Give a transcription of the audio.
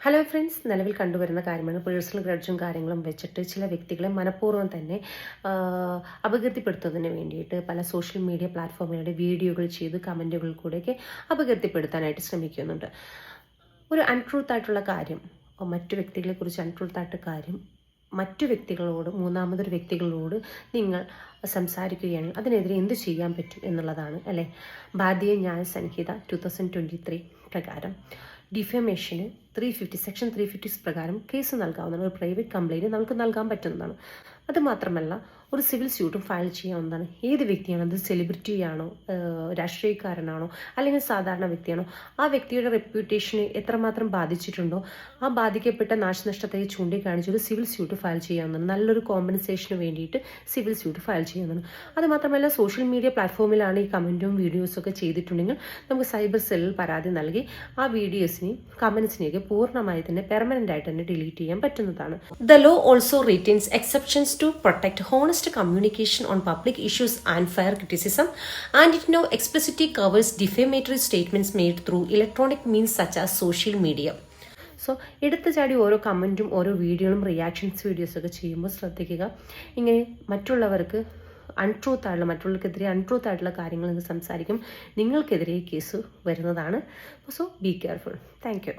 Hello friends നിലവിൽ കണ്ടുവരുന്ന കാര്യമാണ് പേഴ്സണൽ ഗ്രഡ്ജും കാര്യങ്ങളും വെച്ചിട്ട് ചില വ്യക്തികളെ മനഃപൂർവം തന്നെ അപകീർത്തിപ്പെടുത്തുന്നതിന് വേണ്ടിയിട്ട് പല സോഷ്യൽ മീഡിയ പ്ലാറ്റ്ഫോമുകളുടെ വീഡിയോകൾ ചെയ്ത് കമന്റുകൾ കൂടെയൊക്കെ അപകീർത്തിപ്പെടുത്താനായിട്ട് ശ്രമിക്കുന്നുണ്ട്. ഒരു അൺട്രൂത്ത് ആയിട്ടുള്ള കാര്യം മറ്റു വ്യക്തികളെക്കുറിച്ച് അൺട്രൂത്ത് ആയിട്ട് കാര്യം മറ്റു വ്യക്തികളോട് മൂന്നാമതൊരു വ്യക്തികളോട് നിങ്ങൾ സംസാരിക്കുകയാണ് അതിനെതിരെ എന്ത് ചെയ്യാൻ പറ്റും എന്നുള്ളതാണ് അല്ലേ? Bharatiya Nyaya Sanhita two thousand twenty three പ്രകാരം ഡിഫമേഷന് three fifty section three fifty പ്രകാരം കേസ് നൽകാവുന്നതാണ്. ഒരു പ്രൈവറ്റ് കംപ്ലയിന്റ് നമുക്ക് നൽകാൻ പറ്റുന്നതാണ്. അതുമാത്രമല്ല ഒരു സിവിൽ സ്യൂട്ടും ഫയൽ ചെയ്യാവുന്നതാണ്. ഏത് വ്യക്തിയാണോ അത് സെലിബ്രിറ്റിയാണോ രാഷ്ട്രീയക്കാരനാണോ അല്ലെങ്കിൽ സാധാരണ വ്യക്തിയാണോ ആ വ്യക്തിയുടെ റെപ്യൂട്ടേഷനെ എത്രമാത്രം ബാധിച്ചിട്ടുണ്ടോ ആ ബാധിക്കപ്പെട്ട നാശനഷ്ടത്തെ ചൂണ്ടിക്കാണിച്ച് ഒരു സിവിൽ സ്യൂട്ട് ഫയൽ ചെയ്യാവുന്നതാണ്. നല്ലൊരു കോമ്പൻസേഷന് വേണ്ടിയിട്ട് സിവിൽ സ്യൂട്ട് ഫയൽ ചെയ്യുന്നതാണ് അതുമാത്രമല്ല സോഷ്യൽ മീഡിയ പ്ലാറ്റ്ഫോമിലാണ് ഈ കമന്റും വീഡിയോസും ഒക്കെ ചെയ്തിട്ടുണ്ടെങ്കിൽ നമുക്ക് സൈബർ സെല്ലിൽ പരാതി നൽകി ആ വീഡിയോസിനെയും കമൻസിനെയൊക്കെ പൂർണമായി തന്നെ പെർമനന്റ് ആയിട്ട് തന്നെ ഡിലീറ്റ് ചെയ്യാൻ പറ്റുന്നതാണ്. The law also retains exceptions to protect honest communication on public issues and fair criticism, and it now explicitly covers defamatory statements made through electronic means such as social media. So എടുത്തു ചാടി ഓരോ കമന്റും ഓരോ വീഡിയോകളും reactions വീഡിയോസൊക്കെ ചെയ്യുമ്പോൾ ശ്രദ്ധിക്കുക. ഇങ്ങനെ മറ്റുള്ളവർക്ക് അൺട്രൂത്ത് ആയിട്ടുള്ള മറ്റുള്ളവർക്കെതിരെ അൺട്രൂത്ത് ആയിട്ടുള്ള കാര്യങ്ങൾ നിങ്ങൾ സംസാരിക്കും. നിങ്ങൾക്കെതിരെ കേസ് വരുന്നതാണ്. So be careful thank you